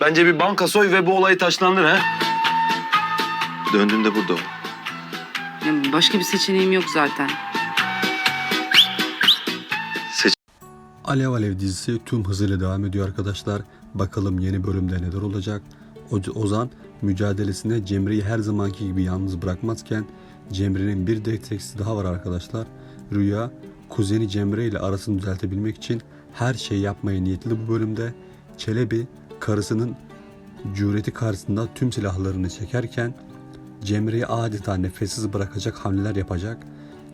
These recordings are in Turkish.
Bence bir banka soy ve bu olayı taşlandır ha. Döndüğünde burada ol. Ya başka bir seçeneğim yok zaten. Alev Alev dizisi tüm hızıyla devam ediyor arkadaşlar. Bakalım yeni bölümde neler olacak. O- Ozan mücadelesinde Cemre'yi her zamanki gibi yalnız bırakmazken Cemre'nin bir desteklisi daha var arkadaşlar. Rüya kuzeni Cemre ile arasını düzeltebilmek için her şeyi yapmaya niyetli bu bölümde. Çelebi karısının cüreti karşısında tüm silahlarını çekerken Cemre'yi adeta nefessiz bırakacak hamleler yapacak.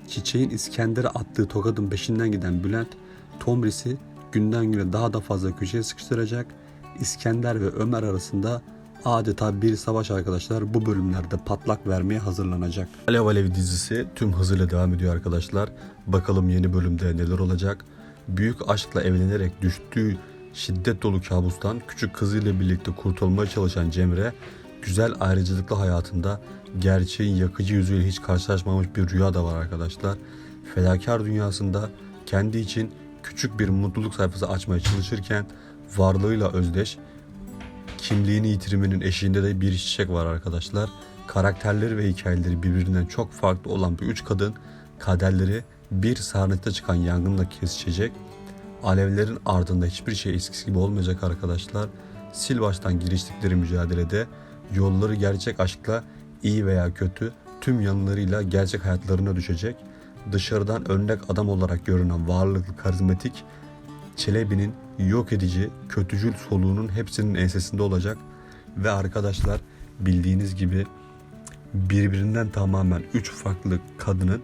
Çiçeğin İskender'e attığı tokadın peşinden giden Bülent, Tomris'i günden güne daha da fazla köşeye sıkıştıracak. İskender ve Ömer arasında adeta bir savaş arkadaşlar bu bölümlerde patlak vermeye hazırlanacak. Alev Alev dizisi tüm hızıyla devam ediyor arkadaşlar. Bakalım yeni bölümde neler olacak. Büyük aşkla evlenerek düştüğü şiddet dolu kabustan küçük kızıyla birlikte kurtulmaya çalışan Cemre, güzel ayrıcalıklı hayatında gerçeğin yakıcı yüzüyle hiç karşılaşmamış bir rüya da var arkadaşlar. Fedakar dünyasında kendi için küçük bir mutluluk sayfası açmaya çalışırken varlığıyla özdeş, kimliğini yitirmenin eşiğinde de bir çiçek var arkadaşlar. Karakterleri ve hikayeleri birbirinden çok farklı olan bu üç kadın kaderleri bir sarnıçta çıkan yangınla kesişecek. Alevlerin ardında hiçbir şey eskisi gibi olmayacak arkadaşlar. Sil baştan giriştikleri mücadelede yolları gerçek aşkla iyi veya kötü tüm yanlarıyla gerçek hayatlarına düşecek. Dışarıdan örnek adam olarak görünen varlıklı karizmatik Çelebi'nin yok edici, kötücül soluğunun hepsinin ensesinde olacak. Ve arkadaşlar bildiğiniz gibi birbirinden tamamen üç farklı kadının